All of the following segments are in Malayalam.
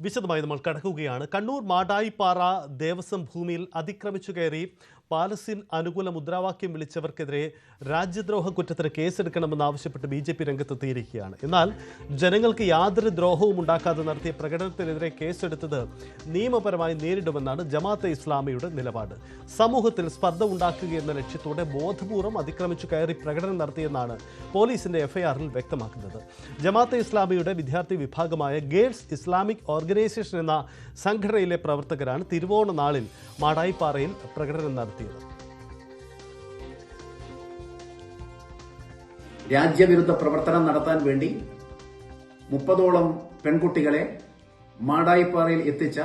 വിശദമായി നമ്മൾ കടക്കുകയാണ്. കണ്ണൂർ മാടായിപ്പാറ ദേവസ്വം ഭൂമിയിൽ അതിക്രമിച്ചു കയറി പാലസ്തീൻ അനുകൂല മുദ്രാവാക്യം വിളിച്ചവർക്കെതിരെ രാജ്യദ്രോഹ കുറ്റത്തിന് കേസെടുക്കണമെന്നാവശ്യപ്പെട്ട് ബി ജെ പി രംഗത്തെത്തിയിരിക്കുകയാണ്. എന്നാൽ ജനങ്ങൾക്ക് യാതൊരു ദ്രോഹവും ഉണ്ടാക്കാതെ നടത്തിയ പ്രകടനത്തിനെതിരെ കേസെടുത്തത് നിയമപരമായി നേരിടുമെന്നാണ് ജമാഅത്തെ ഇസ്ലാമിയുടെ നിലപാട്. സമൂഹത്തിൽ സ്പർദ്ധ ഉണ്ടാക്കുക എന്ന ലക്ഷ്യത്തോടെ ബോധപൂർവം അതിക്രമിച്ചു കയറി പ്രകടനം നടത്തിയെന്നാണ് പോലീസിന്റെ എഫ്ഐആറിൽ വ്യക്തമാക്കുന്നത്. ജമാഅത്തെ ഇസ്ലാമിയുടെ വിദ്യാർത്ഥി വിഭാഗമായ ഗേൾസ് ഇസ്ലാമിക് ഓർഗനൈസേഷൻ എന്ന സംഘടനയിലെ പ്രവർത്തകരാണ് തിരുവോണ നാളിൽ മാടായിപ്പാറയിൽ പ്രകടനം നടത്തിയത് രാജ്യവിരുദ്ധ പ്രവർത്തനം നടത്താൻ വേണ്ടി മുപ്പതോളം പെൺകുട്ടികളെ മാടായിപ്പാറയിൽ എത്തിച്ച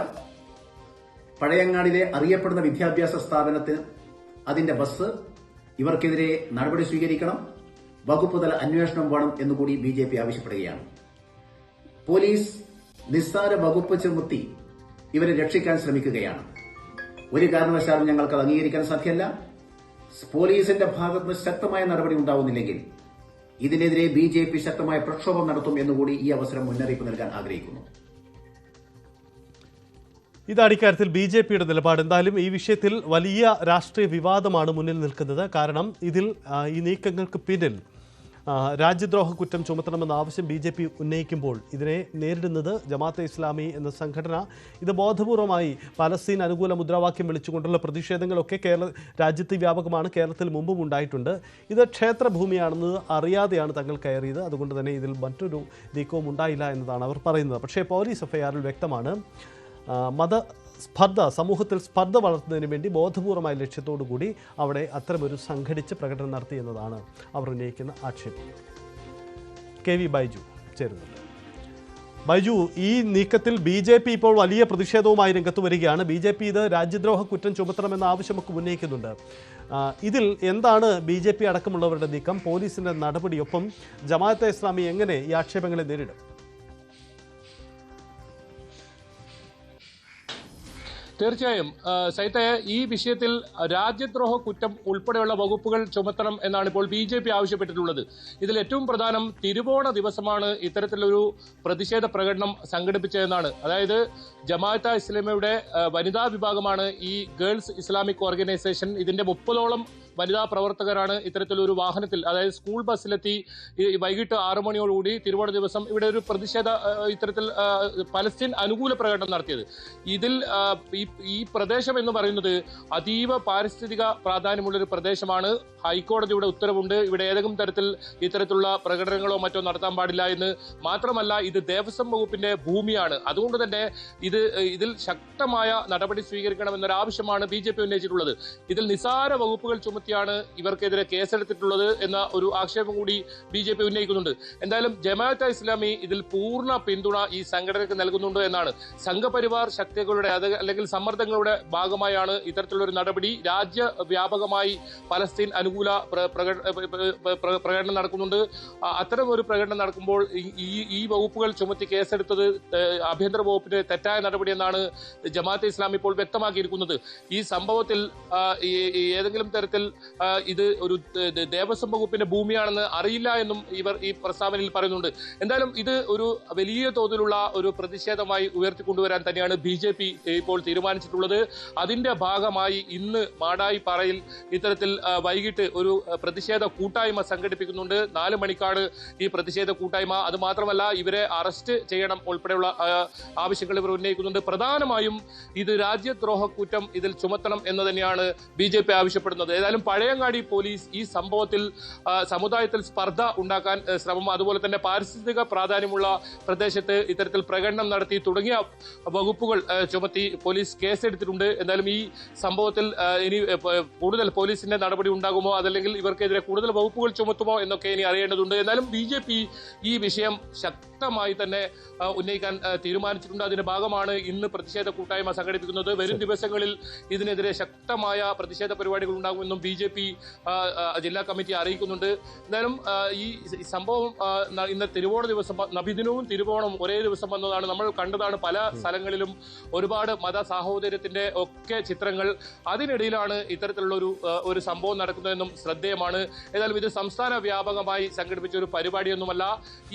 പഴയങ്ങാടിലെ അറിയപ്പെടുന്ന വിദ്യാഭ്യാസ സ്ഥാപനത്തിന് അതിന്റെ ബസ് ഇവർക്കെതിരെ നടപടി സ്വീകരിക്കണം വകുപ്പ് തല അന്വേഷണം വേണം എന്നുകൂടി ബി ജെ പി ആവശ്യപ്പെടുകയാണ്. പോലീസ് നിസ്സാര വകുപ്പ് ചുമത്തി ഇവരെ രക്ഷിക്കാൻ ശ്രമിക്കുകയാണ്. ഒരു കാരണവശാലും ഞങ്ങൾക്ക് അത് അംഗീകരിക്കാൻ സാധ്യമല്ല. പോലീസിന്റെ ഭാഗത്ത് ശക്തമായ നടപടി ഉണ്ടാവുന്നില്ലെങ്കിൽ ഇതിനെതിരെ ബി ജെ പി ശക്തമായ പ്രക്ഷോഭം നടത്തും എന്നുകൂടി ഈ അവസരം മുന്നറിയിപ്പ് നൽകാൻ ആഗ്രഹിക്കുന്നു. ഇതാണ് ഇക്കാര്യത്തിൽ ബി ജെ പിയുടെ നിലപാട്. എന്തായാലും ഈ വിഷയത്തിൽ വലിയ രാഷ്ട്രീയ വിവാദമാണ് മുന്നിൽ നിൽക്കുന്നത്. കാരണം ഇതിൽ ഈ നീക്കങ്ങൾക്ക് പിന്നിൽ രാജ്യദ്രോഹ കുറ്റം ചുമത്തണമെന്ന ആവശ്യം ബി ജെ പി ഉന്നയിക്കുമ്പോൾ ഇതിനെ നേരിടുന്നത് ജമാഅത്തെ ഇസ്ലാമി എന്ന സംഘടന. ഇത് ബോധപൂർവമായി പലസ്തീൻ അനുകൂല മുദ്രാവാക്യം വിളിച്ചുകൊണ്ടുള്ള പ്രതിഷേധങ്ങളൊക്കെ കേരള രാജ്യത്ത് വ്യാപകമാണ് കേരളത്തിൽ മുമ്പും ഉണ്ടായിട്ടുണ്ട്. ഇത് ക്ഷേത്രഭൂമിയാണെന്ന് അറിയാതെയാണ് തങ്ങൾ കയറിയത്. അതുകൊണ്ട് തന്നെ ഇതിൽ മറ്റൊരു നീക്കവും ഉണ്ടായില്ല എന്നതാണ് അവർ പറയുന്നത്. പക്ഷേ പോലീസ് എഫ്ഐആറിൽ വ്യക്തമാണ് മത സ്പർദ്ധ സമൂഹത്തിൽ സ്പർദ്ധ വളർത്തുന്നതിന് വേണ്ടി ബോധപൂർവമായ ലക്ഷ്യത്തോടു കൂടി അവിടെ അത്തരമൊരു സംഘടിച്ച് പ്രകടനം നടത്തി എന്നതാണ് അവർ ഉന്നയിക്കുന്ന ആക്ഷേപം. കെ വി ബൈജു ചേരുന്നുണ്ട്. ബൈജു ഈ നീക്കത്തിൽ ബി ജെ പി ഇപ്പോൾ വലിയ പ്രതിഷേധവുമായി രംഗത്ത് വരികയാണ്. ബി ജെ പി ഇത് രാജ്യദ്രോഹ കുറ്റം ചുമത്തണമെന്ന ആവശ്യമൊക്കെ ഉന്നയിക്കുന്നുണ്ട്. ഇതിൽ എന്താണ് ബി ജെ പി അടക്കമുള്ളവരുടെ നീക്കം? പോലീസിന്റെ നടപടിയൊപ്പം ജമാഅത്തെ ഇസ്ലാമി എങ്ങനെ ഈ ആക്ഷേപങ്ങളെ നേരിടും? തീർച്ചയായും സൈത്തെ ഈ വിഷയത്തിൽ രാജ്യദ്രോഹ കുറ്റം ഉൾപ്പെടെയുള്ള വകുപ്പുകൾ ചുമത്തണം എന്നാണ് ഇപ്പോൾ ബി ജെ പി ആവശ്യപ്പെട്ടിട്ടുള്ളത്. ഇതിൽ ഏറ്റവും പ്രധാനം തിരുവോണ ദിവസമാണ് ഇത്തരത്തിലൊരു പ്രതിഷേധ പ്രകടനം സംഘടിപ്പിച്ചതെന്നാണ്. അതായത് ജമാഅത്ത ഇസ്ലാമിയുടെ വനിതാ വിഭാഗമാണ് ഈ ഗേൾസ് ഇസ്ലാമിക് ഓർഗനൈസേഷൻ ഇതിന്റെ മുപ്പതോളം വനിതാ പ്രവർത്തകരാണ് ഇത്തരത്തിലൊരു വാഹനത്തിൽ അതായത് സ്കൂൾ ബസ്സിലെത്തി വൈകിട്ട് ആറു മണിയോടുകൂടി തിരുവോണ ദിവസം ഇവിടെ ഒരു പ്രതിഷേധ ഇത്തരത്തിൽ പലസ്തീൻ അനുകൂല പ്രകടനം നടത്തിയത്. ഇതിൽ ഈ ഈ പ്രദേശം എന്ന് പറയുന്നത് അതീവ പാരിസ്ഥിതിക പ്രാധാന്യമുള്ള ഒരു പ്രദേശമാണ്. ഹൈക്കോടതിയുടെ ഉത്തരവുണ്ട്. ഇവിടെ ഏതെങ്കിലും തരത്തിൽ ഇത്തരത്തിലുള്ള പ്രകടനങ്ങളോ മറ്റോ നടത്താൻ പാടില്ല എന്ന് മാത്രമല്ല ഇത് ദേവസ്വം വകുപ്പിന്റെ ഭൂമിയാണ്. അതുകൊണ്ട് തന്നെ ഇത് ഇതിൽ ശക്തമായ നടപടി സ്വീകരിക്കണമെന്നൊരു ആവശ്യമാണ് ബി ജെ പി ഉന്നയിച്ചിട്ടുള്ളത്. ഇതിൽ നിസാര വകുപ്പുകൾ ചുമത്തിയാണ് ഇവർക്കെതിരെ കേസെടുത്തിട്ടുള്ളത് എന്ന ഒരു ആക്ഷേപം കൂടി ബി ജെ പി ഉന്നയിക്കുന്നുണ്ട്. എന്തായാലും ജമാഅത്ത് ഇസ്ലാമി ഇതിൽ പൂർണ പിന്തുണ ഈ സംഘടനയ്ക്ക് നൽകുന്നുണ്ടോ എന്നാണ്. സംഘപരിവാർ ശക്തികളുടെ അല്ലെങ്കിൽ സമ്മർദ്ദങ്ങളുടെ ഭാഗമായാണ് ഇത്തരത്തിലുള്ള ഒരു നടപടി. രാജ്യവ്യാപകമായി പലസ്തീൻ അനുകൂല പ്ര- പ്രകട- പ്ര- പ്ര- പ്രകടനം നടക്കുന്നുണ്ട്. അത്തരം ഒരു പ്രകടനം നടക്കുമ്പോൾ ഈ- ഈ വകുപ്പുകൾ ചുമത്തി കേസെടുത്തത് ആഭ്യന്തര വകുപ്പിന്റെ തെറ്റായ നടപടി എന്നാണ് ജമാഅത്തെ ഇസ്ലാം ഇപ്പോൾ വ്യക്തമാക്കിയിരിക്കുന്നത്. ഈ സംഭവത്തിൽ ഏതെങ്കിലും തരത്തിൽ ഇത് ഒരു ദേവസ്വം വകുപ്പിന്റെ ഭൂമിയാണെന്ന് അറിയില്ല എന്നും ഇവർ ഈ പ്രസ്താവനയിൽ പറയുന്നുണ്ട്. എന്തായാലും ഇത് ഒരു വലിയ തോതിലുള്ള ഒരു പ്രതിഷേധമായി ഉയർത്തിക്കൊണ്ടുവരാൻ തന്നെയാണ് ബി ഇപ്പോൾ ഇപ്പോൾ തീരുമാനിച്ചിട്ടുള്ളത്. അതിന്റെ ഭാഗമായി ഇന്ന് മാടായി പാറയിൽ ഇത്തരത്തിൽ വൈകിട്ട് ഒരു പ്രതിഷേധ കൂട്ടായ്മ സംഘടിപ്പിക്കുന്നുണ്ട്. നാല് മണിക്കാണ് ഈ പ്രതിഷേധ കൂട്ടായ്മ. അത് മാത്രമല്ല ഇവരെ അറസ്റ്റ് ചെയ്യണം ഉൾപ്പെടെയുള്ള ആവശ്യങ്ങൾ ഇവർ ഉന്നയിക്കുന്നുണ്ട്. പ്രധാനമായും ഇത് രാജ്യദ്രോഹ കുറ്റം ഇതിൽ ചുമത്തണം എന്ന് തന്നെയാണ് ബി ജെ പി ആവശ്യപ്പെടുന്നത്. ഏതായാലും പഴയങ്ങാടി പോലീസ് ഈ സംഭവത്തിൽ സമുദായത്തിൽ സ്പർദ്ധ ഉണ്ടാക്കാൻ ശ്രമം അതുപോലെ തന്നെ പാരിസ്ഥിതിക പ്രാധാന്യമുള്ള പ്രദേശത്ത് ഇത്തരത്തിൽ പ്രകടനം നടത്തി തുടങ്ങിയ വകുപ്പുകൾ ചുമത്തി പോലീസ് കേസെടുത്തിട്ടുണ്ട് എന്തായാലും ഈ സംഭവത്തിൽ ഇനി കൂടുതൽ പോലീസിന്റെ നടപടി ഉണ്ടാകുമോ? അതല്ലെങ്കിൽ ഇവർക്കെതിരെ കൂടുതൽ വകുപ്പുകൾ ചുമത്തുമോ എന്നൊക്കെ ഇനി അറിയേണ്ടതുണ്ട്. എന്നാലും ബി ജെ പി ഈ വിഷയം ശക്തമായി തന്നെ ഉന്നയിക്കാൻ തീരുമാനിച്ചിട്ടുണ്ട്. അതിന്റെ ഭാഗമാണ് ഇന്ന് പ്രതിഷേധ കൂട്ടായ്മ സംഘടിപ്പിക്കുന്നത്. വരും ദിവസങ്ങളിൽ ഇതിനെതിരെ ശക്തമായ പ്രതിഷേധ പരിപാടികൾ ഉണ്ടാകുമെന്നും ബി ജെ പി ജില്ലാ കമ്മിറ്റി അറിയിക്കുന്നുണ്ട്. എന്തായാലും ഈ സംഭവം ഇന്ന് തിരുവോണ ദിവസം നബിദിനവും തിരുവോണവും ഒരേ ദിവസം വന്നതാണ്. നമ്മൾ കണ്ടതാണ് പല സ്ഥലങ്ങളിലും ഒരുപാട് മത സാഹോദര്യത്തിന്റെ ഒക്കെ ചിത്രങ്ങൾ അതിനിടയിലാണ് ഇത്തരത്തിലുള്ള ഒരു ഒരു സംഭവം നടക്കുന്നതെന്നും ശ്രദ്ധേയമാണ്. ഏതായാലും ഇത് സംസ്ഥാന വ്യാപകമായി സംഘടിപ്പിച്ച ഒരു പരിപാടിയൊന്നുമല്ല.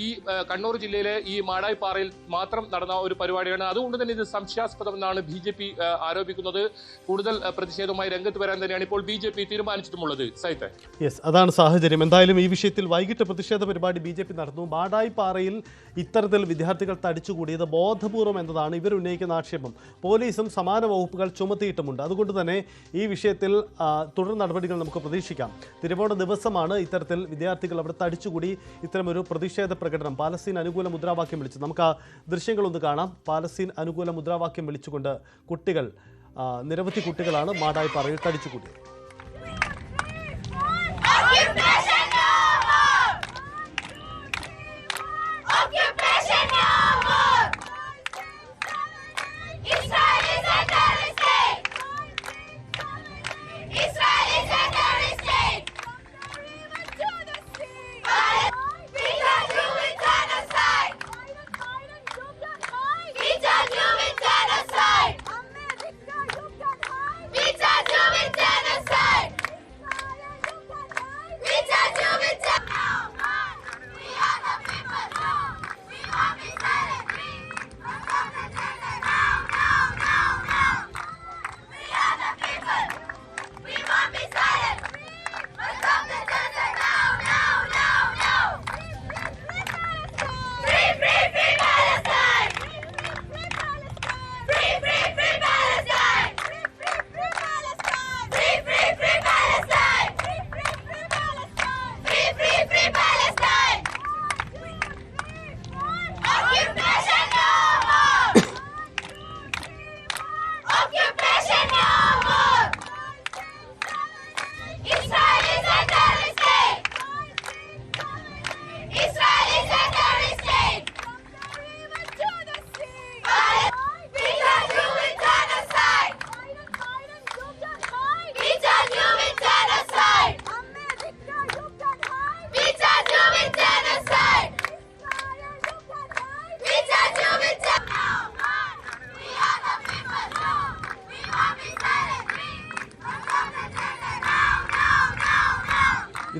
ഈ കണ്ണൂർ ജില്ലയിലെ ഈ മാടായിപ്പാറയിൽ മാത്രം നടന്ന ഒരു പരിപാടിയാണ്. അതുകൊണ്ട് തന്നെ ഇത് സംശയാസ്പദമെന്നാണ് ബി ജെ പി ആരോപിക്കുന്നത്. കൂടുതൽ പ്രതിഷേധവുമായി രംഗത്ത് വരാൻ തന്നെയാണ് ഇപ്പോൾ ബി ജെ പി തീരുമാനിച്ചിട്ടുമുള്ളത്. സൈത്തെ യെസ് അതാണ് സാഹചര്യം. എന്തായാലും ഈ വിഷയത്തിൽ വൈകിട്ട് പ്രതിഷേധ പരിപാടി ബി ജെ പി നടന്നു. മാടായിപ്പാറയിൽ ഇത്തരത്തിൽ വിദ്യാർത്ഥികൾ തടിച്ചുകൂടിയത് ബോധപൂർവം എന്നതാണ് ഇവർ ഉന്നയിക്കുന്ന ആക്ഷേപം. പോലീസും സമാന വകുപ്പുകൾ ചുമത്തിയിട്ടുമുണ്ട്. അതുകൊണ്ട് തന്നെ ഈ വിഷയത്തിൽ തുടർ നടപടികൾ നമുക്ക് പ്രതീക്ഷിക്കാം. തിരുവോണ ദിവസമാണ് ഇത്തരത്തിൽ വിദ്യാർത്ഥികൾ അവിടെ തടിച്ചുകൂടി ഇത്തരമൊരു പ്രതിഷേധ പ്രകടനം. പാലസ്തീൻ അനുകൂല മുദ്രാവാക്യം വിളിച്ചു. നമുക്ക് ആ ദൃശ്യങ്ങളൊന്ന് കാണാം. പാലസ്തീൻ അനുകൂല മുദ്രാവാക്യം വിളിച്ചുകൊണ്ട് കുട്ടികൾ നിരവധി കുട്ടികളാണ് മാടായി പറയിൽ തടിച്ചുകൂടിയത്.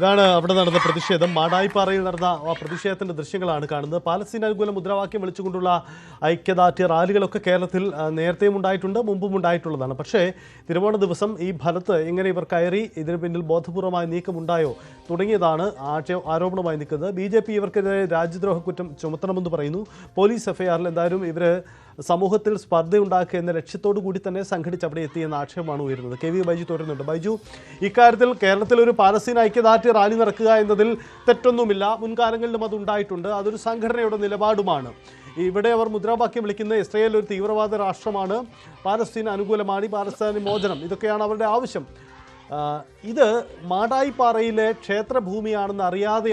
ഇതാണ് അവിടെ നടന്ന പ്രതിഷേധം. മാടായിപ്പാറയിൽ നടന്ന ആ പ്രതിഷേധത്തിന്റെ ദൃശ്യങ്ങളാണ് കാണുന്നത്. പാലസ്തീൻ അനുകൂല മുദ്രാവാക്യം വിളിച്ചുകൊണ്ടുള്ള ഐക്യദാർഢ്യ റാലികളൊക്കെ കേരളത്തിൽ നേരത്തെയും ഉണ്ടായിട്ടുണ്ട് മുമ്പും ഉണ്ടായിട്ടുള്ളതാണ്. പക്ഷേ തിരുവോണ ദിവസം ഈ ഫലത്ത് എങ്ങനെ ഇവർ കയറി ഇതിന് പിന്നിൽ ബോധപൂർവമായ നീക്കമുണ്ടായോ തുടങ്ങിയതാണ് ആരോപണമായി നിൽക്കുന്നത്. ബി ജെ പി ഇവർക്കെതിരെ രാജ്യദ്രോഹ കുറ്റം ചുമത്തണമെന്ന് പറയുന്നു. പോലീസ് എഫ്ഐആറിൽ എന്തായാലും ഇവർ സമൂഹത്തിൽ സ്പർദ്ധയുണ്ടാക്കുക എന്ന ലക്ഷ്യത്തോടു കൂടി തന്നെ സംഘടിച്ച് അവിടെ എത്തിയെന്ന ആക്ഷേപമാണ് ഉയരുന്നത്. കെ വി ബൈജു തുടരുന്നുണ്ട്. ബൈജു ഇക്കാര്യത്തിൽ കേരളത്തിൽ ഒരു പാലസ്തീൻ ഐക്യദാർഢ്യ റാലി നടക്കുക എന്നതിൽ തെറ്റൊന്നുമില്ല. മുൻകാലങ്ങളിലും അത് ഉണ്ടായിട്ടുണ്ട്. അതൊരു സംഘടനയുടെ നിലപാടുമാണ്. ഇവിടെ അവർ മുദ്രാവാക്യം വിളിക്കുന്ന ഇസ്രയേൽ ഒരു തീവ്രവാദ രാഷ്ട്രമാണ്. പാലസ്തീൻ അനുകൂലമാണ് പാലസ്തീന മോചനം. ഇതൊക്കെയാണ് അവരുടെ ആവശ്യം. ഇത് മാടായിപ്പാറയിലെ ക്ഷേത്രഭൂമിയാണെന്ന് അറിയാതെയാണ്